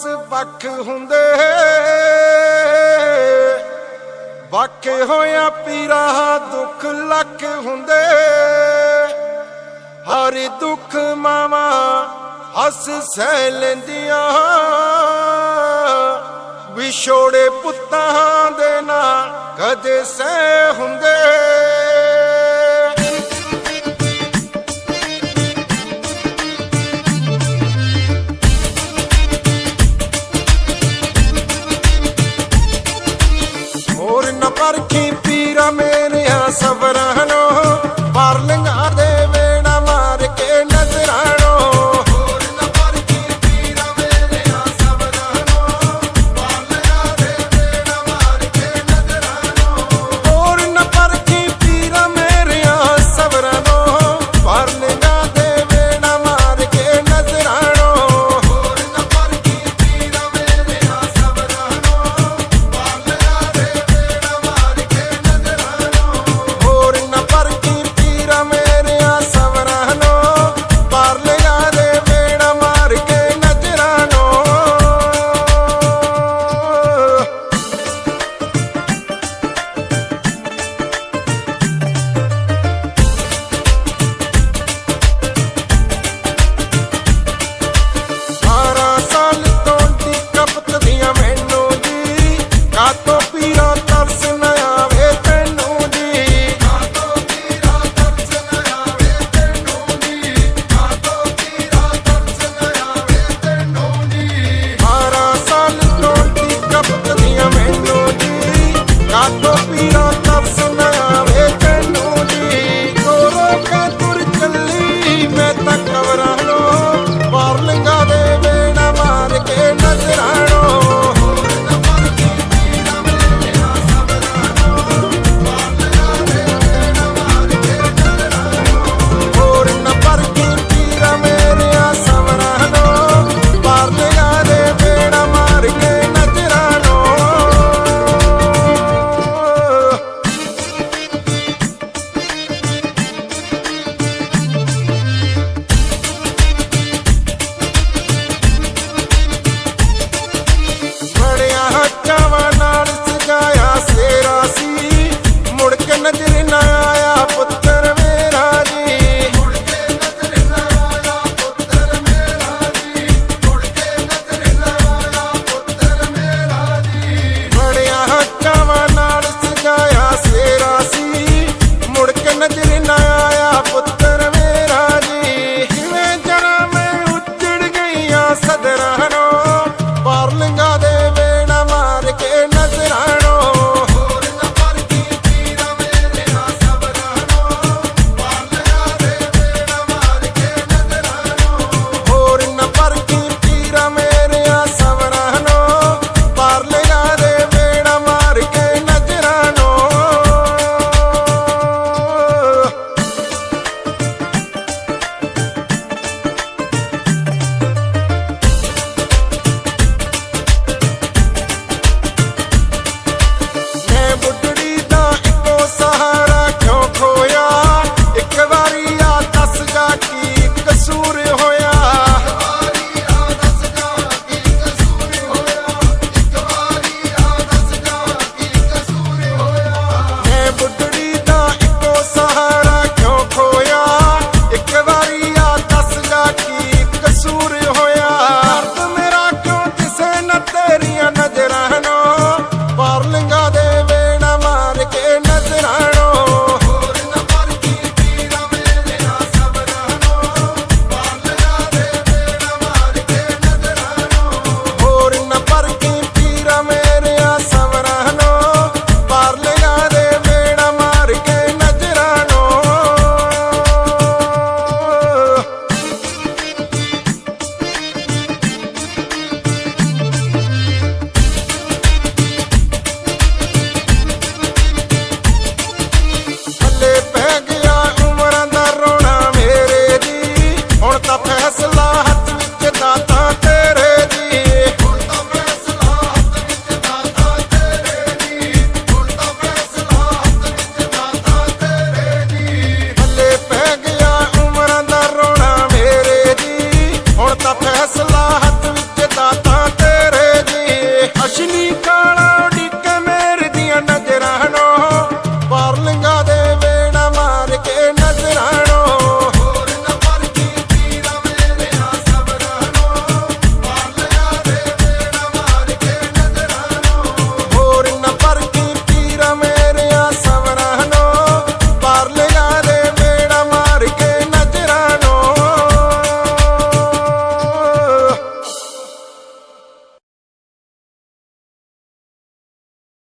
ਬਸ ਵੱਖ ਹੁੰਦੇ। ਵੱਖ ਹੋਇਆ ਪੀਰਾ ਦੁੱਖ ਲੱਖ ਹੁੰਦੇ। ਹਰ ਦੁੱਖ ਮਾਵਾ ਹੱਸ ਸਹਿ ਲੈਂਦੀਆਂ। ਵਿਛੋੜੇ ਪੁੱਤਾਂ ਦੇ ਨਾ ਕਦੇ ਸਹਿ ਹੁੰਦੇ। party.